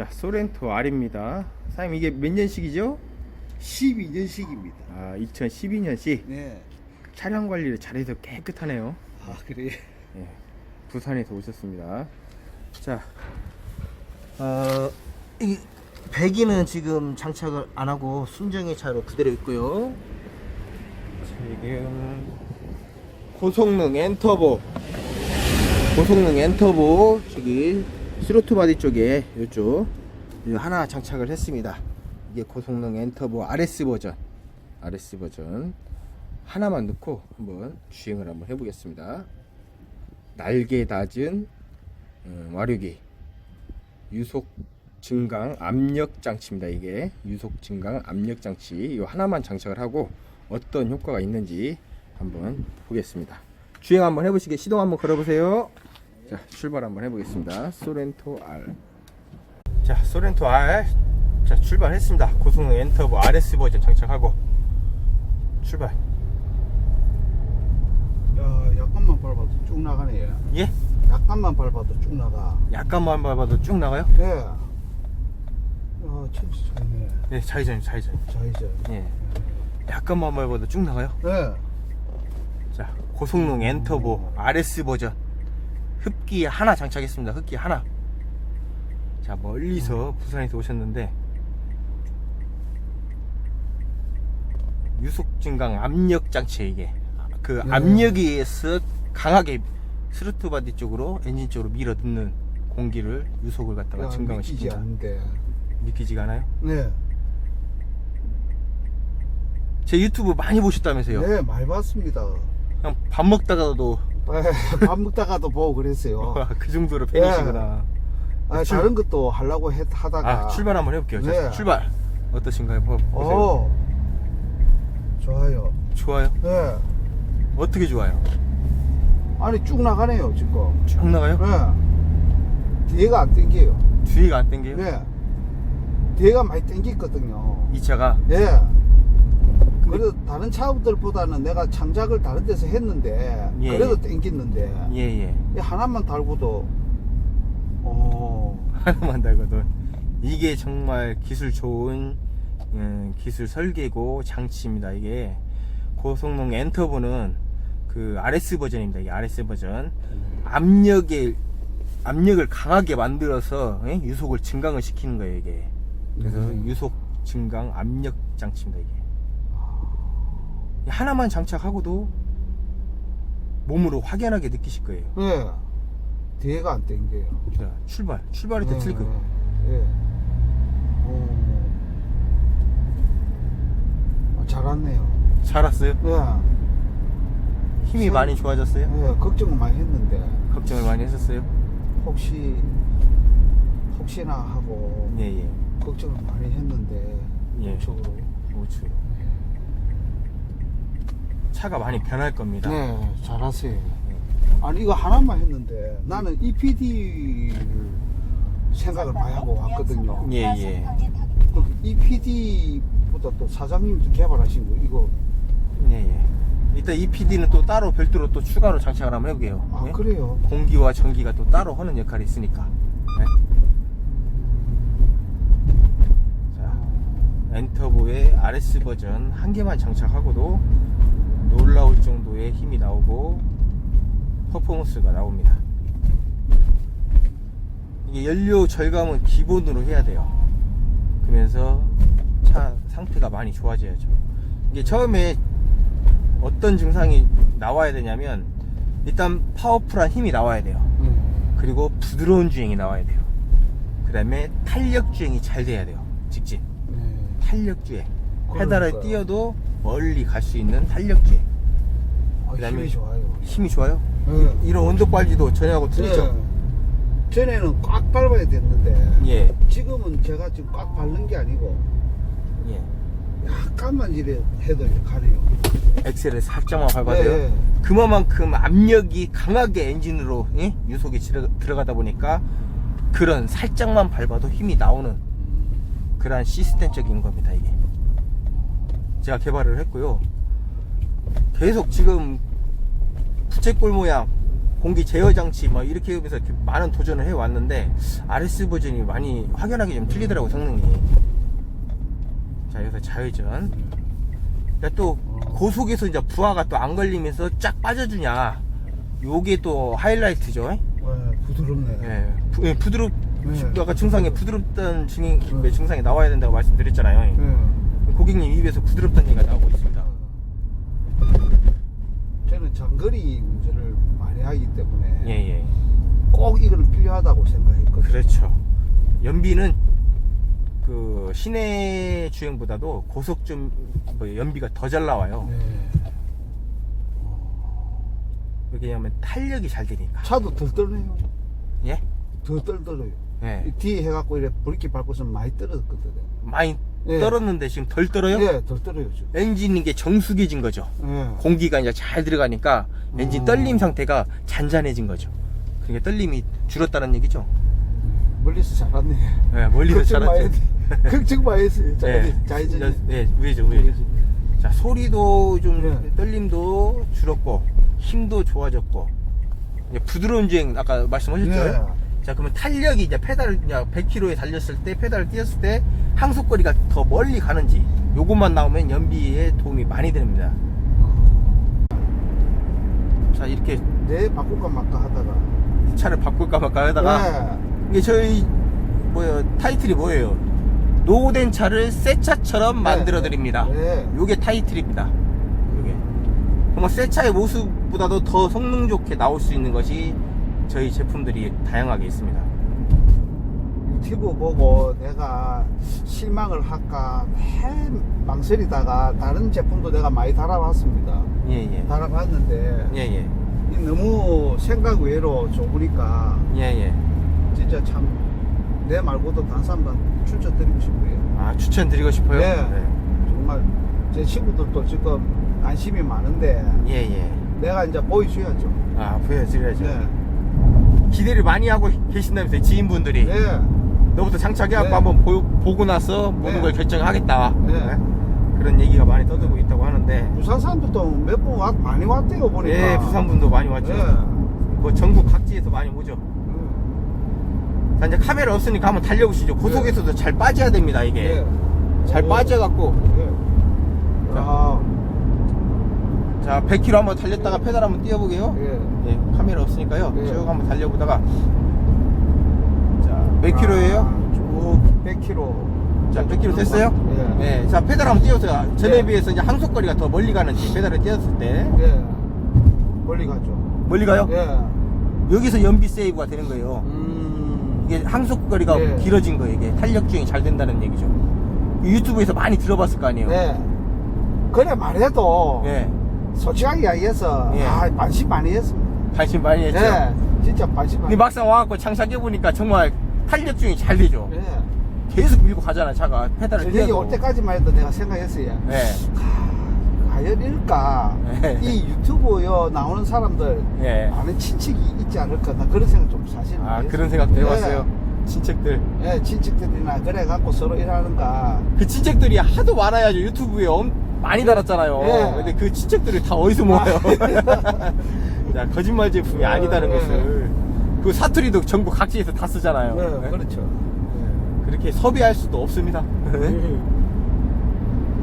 자, 소렌토 R입니다. 사장님 이게 몇 년식이죠? 12년식입니다. 아, 2012년식. 네. 차량 관리를 잘해서 깨끗하네요. 아 그래. 예, 부산에서 오셨습니다. 자, 어, 이 배기는 지금 장착을 안 하고 순정의 차로 그대로 있고요. 지금 고성능 엔터보 고성능 엔터보 저기 스로트 바디 쪽에 이쪽 하나 장착을 했습니다. 이게 고성능 엔터보 RS 버전 RS 버전 하나만 넣고 한번 주행을 한번 해보겠습니다. 날개 낮은 음, 와류기 유속 증강 압력 장치입니다. 이게 유속 증강 압력 장치 이 하나만 장착을 하고 어떤 효과가 있는지 한번 보겠습니다. 주행 한번 해보시게 시동 한번 걸어보세요. 자 출발 한번 해보겠습니다. 소렌토 R. 자 소렌토 R. 자 출발했습니다. 고성능 엔터보 RS 버전 장착하고 출발. 야 약간만 밟아도 쭉 나가네. 얘. 예? 약간만 밟아도 쭉 나가. 약간만 밟아도 쭉 나가요? 네. 야 진짜 좋네. 네 좌회전 좌회전. 좌회전. 예. 약간만 밟아도 쭉 나가요? 네. 자, 고성능 엔터보 RS 버전 흡기 하나 장착했습니다. 흡기 하나. 자, 멀리서 부산에서 오셨는데 유속 증강 압력 장치 이게 그 네. 압력에 의해서 강하게 스루트 바디 쪽으로 엔진 쪽으로 밀어 넣는 공기를 유속을 갖다가 야, 증강을 믿기지 시킨다. 않는데. 믿기지가 않아요? 네. 제 유튜브 많이 보셨다면서요? 네, 많이 봤습니다. 그냥 밥 먹다가도 네, 밥 먹다가도 보고 그랬어요. 그 정도로 팬이시구나. 아, 출- 다른 것도 하려고 했, 하다가. 아, 출발 한번 해볼게요. 자, 네. 출발. 어떠신가요? 보- 보세요. 어. 좋아요. 좋아요. 네. 어떻게 좋아요? 아니 쭉 나가네요 지금. 쭉 나가요? 네. 뒤에가 안 땡겨요. 뒤가 안 땡겨요? 네. 뒤에가 많이 땡겼거든요. 이 차가 네. 그래도 다른 차들보다는 내가 장작을 다른 데서 했는데 예, 그래도 예. 땡겼는데 예예 이 하나만 달고도 어 하나만 달거든. 이게 정말 기술 좋은 음, 기술 설계고 장치입니다. 이게 고성능 엔터보는 그 RS 버전입니다. 이게 RS 버전 압력에 압력을 강하게 만들어서 예? 유속을 증강을 시키는 거예요. 이게 그래서 음. 유속 증강 압력 장치입니다. 이게 하나만 장착하고도 몸으로 확연하게 느끼실 거예요. 네. 뒤에가 안 땡겨요. 자, 출발 출발할 때틀 거. 예. 어. 아, 잘 왔네요. 잘 왔어요? 네. 힘이 선- 많이 좋아졌어요? 네, 걱정을 많이 했는데 걱정을 많이 했었어요? 혹시 혹시나 하고 예 예. 걱정을 많이 했는데 예. 우측으로 우측. 차가 많이 변할 겁니다. 네 잘하세요 아니 이거 하나만 했는데 나는 EPD를 생각을 많이 하고 왔거든요 예, 예. EPD보다 또 사장님도 개발하신 거 이거 예예. 이따 이 PD는 또 따로 별도로 또 추가로 장착을 한번 해볼게요. 아 예? 그래요 공기와 전기가 또 따로 하는 역할이 있으니까. 예? 자, 엔터보의 RS 버전 한 개만 장착하고도 놀라울 정도의 힘이 나오고 퍼포먼스가 나옵니다. 이게 연료 절감은 기본으로 해야 돼요. 그러면서 차 상태가 많이 좋아져야죠. 이게 처음에 어떤 증상이 나와야 되냐면 일단 파워풀한 힘이 나와야 돼요. 음. 그리고 부드러운 주행이 나와야 돼요. 그 다음에 탄력 주행이 잘 돼야 돼요. 직진. 네. 탄력 주행. 페달을 그러니까요. 띄어도 멀리 갈 수 있는 탄력 주행. 아, 그다음에 힘이 좋아요 힘이 좋아요. 네. 이런 온도 관리도 전하고 틀리죠. 네. 전에는 꽉 밟아야 됐는데 예. 지금은 제가 지금 꽉 밟는 게 아니고 예. 약간만 이래 해도 가네요 엑셀을 살짝만 밟아도요. 네. 그만큼 압력이 강하게 엔진으로 예? 유속이 지르- 들어가다 보니까 그런 살짝만 밟아도 힘이 나오는 그러한 시스템적인 겁니다 이게 제가 개발을 했고요 계속 지금 부채꼴 모양 공기 제어 장치 뭐 이렇게 하면서 이렇게 많은 도전을 해 왔는데 RS 버전이 많이 확연하게 좀 틀리더라고 성능이. 자 여기서 좌회전. 야, 또 고속에서 이제 부하가 또 안 걸리면서 쫙 빠져주냐. 요게 또 하이라이트죠. 와, 부드럽네. 예, 부, 예, 부드럽. 네. 아까 증상에 부드럽다는 증, 증상이 나와야 된다고 말씀드렸잖아요. 예. 고객님 입에서 부드럽다는 얘기가 나오고 있습니다. 저는 장거리 운전을 많이 하기 때문에 예, 예. 꼭 이거는 필요하다고 생각했거든요. 그렇죠. 연비는 그 시내 주행보다도 고속 좀뭐 연비가 더 잘 나와요. 네. 왜냐하면 탄력이 잘 되니까. 차도 덜 떨네요. 예? 더 떨떨어요. 예. 이 뒤에 해갖고 이래 브레이크 밟고서 많이 떨어졌거든요. 많이 예. 떨었는데 지금 덜 떨어요? 예, 덜 떨어요 지금. 엔진인 게 정수기진 거죠. 예. 공기가 이제 잘 들어가니까 엔진 음. 떨림 상태가 잔잔해진 거죠. 그러니까 떨림이 줄었다는 얘기죠. 멀리서 잘았네. 예, 멀리서 걱정. 했- 걱정 많이 했어요. 자, 예, 좌회전. 예, 우회전, 우회전. 자, 소리도 좀, 네. 떨림도 줄었고, 힘도 좋아졌고, 이제 부드러운 주행, 아까 말씀하셨죠? 네. 자, 그러면 탄력이 이제 페달을 그냥 100km에 달렸을 때, 페달을 띄었을 때, 항속거리가 더 멀리 가는지, 요것만 나오면 연비에 도움이 많이 됩니다. 자, 이렇게 내 바꿀까 말까 하다가. 이 차를 바꿀까 말까 하다가, 예. 이게 저희, 뭐요, 타이틀이 뭐예요? 노후된 차를 새 차처럼 만들어 드립니다. 네. 요게 타이틀입니다. 요게. 정말 새 차의 모습보다도 더 성능 좋게 나올 수 있는 것이 저희 제품들이 다양하게 있습니다. 유튜브 보고 내가 실망을 할까 매 망설이다가 다른 제품도 내가 많이 달아봤습니다. 예, 예. 달아봤는데 예, 예. 이 너무 생각 외로 좁으니까 예, 예. 진짜 참 내 말고도 다른 사람들 추천드리고 싶어요. 아, 추천드리고 싶어요? 네. 정말 제 친구들도 지금 관심이 많은데 예, 예. 내가 이제 보여줘야죠. 아, 보여드려야죠. 네. 기대를 많이 하고 계신다면서요, 지인분들이. 네. 너부터 장착해갖고 네. 한번 보, 보고 나서 모든 네. 걸 결정하겠다. 네. 그런 얘기가 많이 떠들고 있다고 하는데. 부산 사람들도 몇번 왔, 많이 왔대요 보니까. 예, 부산 분도 많이 왔죠. 네. 뭐 전국 각지에서 많이 오죠. 음. 자, 이제 카메라 없으니까 한번 달려보시죠. 고속에서도 잘 빠져야 됩니다, 이게. 네. 잘 오. 빠져갖고. 네. 아, 자, 100km 한번 달렸다가 페달 한번 띄워보게요. 예. 예, 카메라 없으니까요. 네. 쭉 한번 달려보다가. 자, 몇 킬로예요? 아, 쭉 100km. 자, 100km 됐어요? 예. 네. 자, 페달 한번 띄워서 전에 네. 비해서 이제 항속거리가 더 멀리 가는지 페달을 띄웠을 때. 예. 멀리 가죠. 멀리 가요? 예. 여기서 연비 세이브가 되는 거예요. 음. 이게 항속거리가 네. 길어진 거예요. 이게 탄력 주행이 잘 된다는 얘기죠. 유튜브에서 많이 들어봤을 거 아니에요. 네. 그래 말해도 예. 솔직하게 이야기해서 예. 아, 반신 많이 했습니다. 관심 많이 했죠. 예. 진짜 반신 많이. 근데 막상 와갖고 장착해보니까 정말 탄력 주행이 잘 되죠. 예. 계속 밀고 가잖아, 차가. 페달을 여기 띄워도. 올 때까지만 해도 내가 생각했어요. 네. 과연 일까? 네. 이 유튜브에 나오는 사람들 예. 아는 친척이 있지 않을까? 나 그런 생각 좀 사실. 아, 그런 생각도 네. 해봤어요. 친척들. 예, 친척들이나 그래 갖고 서로 일하는가. 그 친척들이 하도 많아야죠. 유튜브에 엄, 많이 달았잖아요. 예. 근데 그 친척들이 다 어디서 모아요? 자, 거짓말 제품이 예, 아니다는 예. 것을. 그 사투리도 전국 각지에서 다 쓰잖아요. 네, 네? 그렇죠. 그렇게 섭외할 수도 없습니다.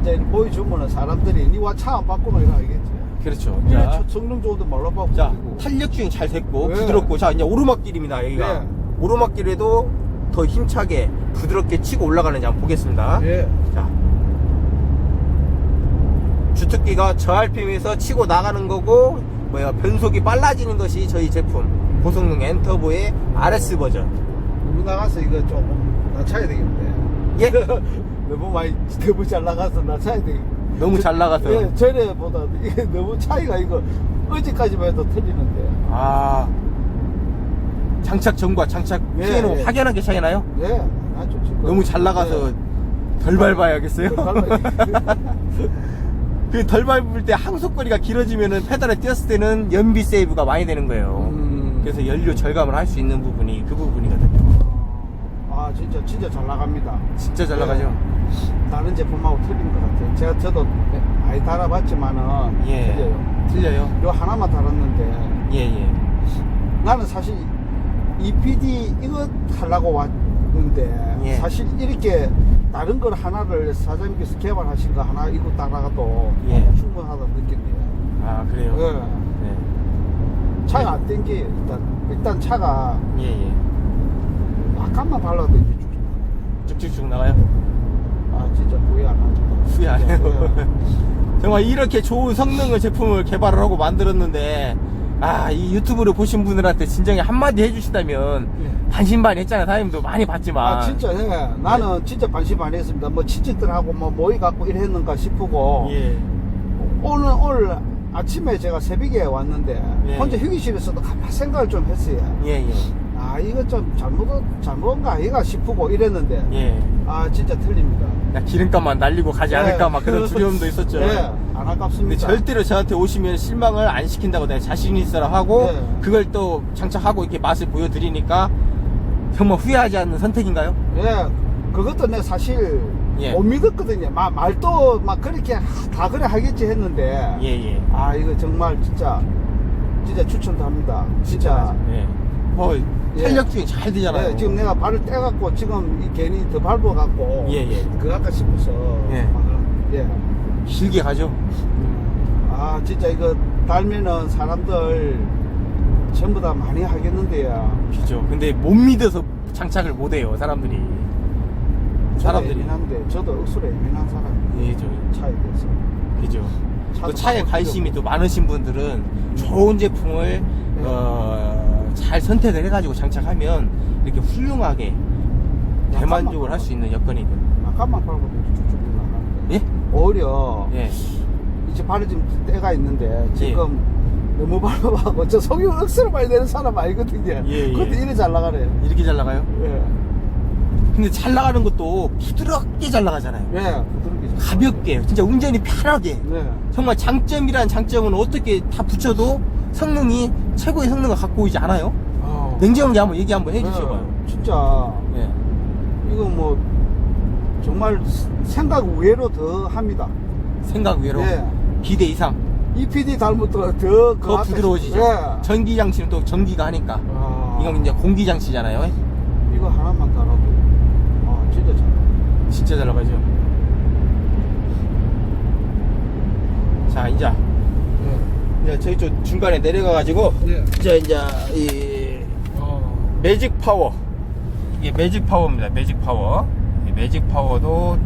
이제 이렇게 보여주면은 사람들이 니와 차 안 바꾸노 이러 알겠지. 그렇죠. 니네 자, 성능 좋은데 말로 바꾸고. 자, 탄력 주행 잘 됐고, 네. 부드럽고, 자, 이제 오르막길입니다, 여기가. 네. 오르막길에도 더 힘차게, 부드럽게 치고 올라가는지 한번 보겠습니다. 예. 자. 주특기가 저RPM에서 치고 나가는 거고, 뭐야, 변속이 빨라지는 것이 저희 제품. 고성능 엔터보의 RS 버전. 우리 나가서 이거 조금 낮춰야 되겠네. 예? 너무 많이 너무 잘 나가서 낮춰야 되겠네. 너무 잘 나가서. 예, 전에보다 이게 너무 차이가 이거 어제까지만 해도 틀리는데. 아. 장착 전과 장착 예, 후에는 예. 확연하게 차이 나요? 예, 아주 지금. 너무 잘 나가서 예. 덜 밟아야겠어요? 덜 밟아야- 그 덜 밟을 때 항속거리가 길어지면은 페달에 띄었을 때는 연비 세이브가 많이 되는 거예요. 음. 그래서 연료 절감을 할 수 있는 부분이 그 부분이거든요. 아, 진짜 진짜 잘 나갑니다. 진짜 잘 나가죠? 다른 제품하고 틀린 것 같아요. 제가 저도 많이 달아봤지만은 예. 틀려요. 틀려요? 요 하나만 달았는데 예, 예. 나는 사실 EPD 이거 하려고 왔 는데 예. 사실 이렇게 다른 걸 하나를 사장님께서 개발하신 거 하나 이거 따라가도 예. 충분하다 느꼈네요. 아 그래요? 예. 네. 차가 안 땡겨요. 일단 일단 차가 예예. 약간만 발라도 이제 쭉. 쭉 쭉쭉 나가요? 아 진짜 후회 안 합니다. 후회 안 해요. 예. 정말 이렇게 좋은 성능의 제품을 개발을 하고 만들었는데 아 이 유튜브를 보신 분들한테 진정에 한마디 해주시다면 예. 반신반의했잖아요 사장님도 많이 봤지만 아 진짜 예. 나는 진짜 반신반의했습니다. 뭐 친척들하고 뭐 모이 갖고 이랬는가 싶고 예. 오늘 오늘 아침에 제가 새벽에 왔는데 예. 혼자 휴게실에서도 가만 생각을 좀 했어요. 예, 예. 아 이거 좀 잘못 잘못인가 아이가 싶고 이랬는데 예. 아 진짜 틀립니다. 야, 기름값만 날리고 가지 예. 않을까 막 그런 두려움도 있었죠. 예, 안 근데 아깝습니다. 절대로 저한테 오시면 실망을 안 시킨다고 내가 자신 있어라 하고 네. 그걸 또 장착하고 이렇게 맛을 보여드리니까 정말 후회하지 않는 선택인가요? 예, 그것도 내가 사실 예. 못 믿었거든요. 막 말도 막 그렇게 하- 다 그래 하겠지 했는데 예, 예. 아 이거 정말 진짜 진짜 추천도 합니다. 진짜. 예. 뭐 예. 탄력 주행 잘 되잖아요. 예, 지금 내가 발을 떼갖고 지금 이 괜히 더 밟아갖고 예, 예. 그거 할까 싶어서 예. 아, 예. 길게 가죠. 아 진짜 이거 달면은 사람들 전부 다 많이 하겠는데요. 그죠. 근데 못 믿어서 장착을 못 해요, 사람들이. 사람들이. 예민한데 저도 억수로 예민한 사람이에요. 예, 저, 차에 대해서. 그죠. 차도 차에 관심이 또 많으신 분들은 좋은 제품을 어, 잘 선택을 해가지고 장착하면 이렇게 훌륭하게 대만족을 할 수 있는 여건이거든요. 약간만 밟아도 쭉쭉 올라가는데. 예? 오히려 예. 이제 발에 지금 때가 있는데 지금 너무 밟아봐. 저 속이 억수로 많이 내는 사람 아니거든요. 예, 예. 그것도 이래 잘 나가네요. 이렇게 잘 나가요? 예. 근데 잘 나가는 것도 부드럽게 잘 나가잖아요. 예. 부드럽게 잘 가볍게, 진짜 운전이 편하게. 네. 정말 장점이란 장점은 어떻게 다 붙여도 성능이 최고의 성능을 갖고 오지 않아요? 어. 냉정하게 한번 얘기 한번 네, 해주셔봐요. 진짜 예. 이거 뭐 정말 생각 외로 더 합니다. 생각 외로 예. 기대 이상 EPD 닮았더라 더, 더그 앞에- 부드러워지죠. 예. 전기 장치는 또 전기가 하니까 아, 이건 이제 공기 장치잖아요. 이거 하나만 달아도 아 진짜 잘. 진짜 잘 나가죠. 자 이제 예. 이제 저희 쪽 중간에 내려가가지고 예. 이제 이제 이 어. 매직 파워 이게 매직 파워입니다. 매직 파워 이 매직 파워도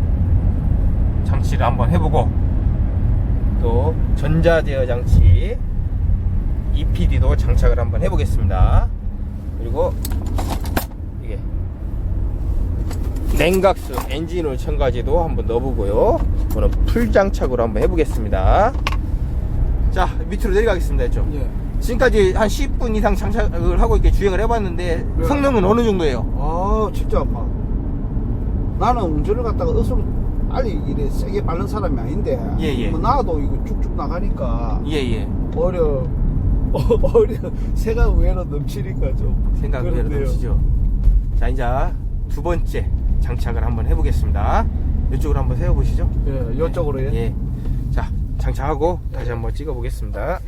장치를 한번 해보고 또 전자 제어 장치 EPD도 장착을 한번 해보겠습니다. 그리고 이게 냉각수 엔진오일 첨가제도 한번 넣어보고요. 오늘 풀 장착으로 한번 해보겠습니다. 자 밑으로 내려가겠습니다. 좀. 예. 지금까지 한 10분 이상 장착을 하고 이렇게 주행을 해봤는데 네. 성능은 어느 정도예요? 아 진짜 막 나는 운전을 갖다가 억수로 빨리 이래 세게 바른 사람이 아닌데 예, 예. 뭐 나도 이거 쭉쭉 나가니까 예예 어려 어려 새가 의외로 넘치니까 좀 생각 외로 그런데요. 넘치죠 자 이제 두 번째 장착을 한번 해보겠습니다 이쪽으로 한번 세워보시죠 예, 이쪽으로 예. 예. 자 장착하고 다시 한번 찍어 보겠습니다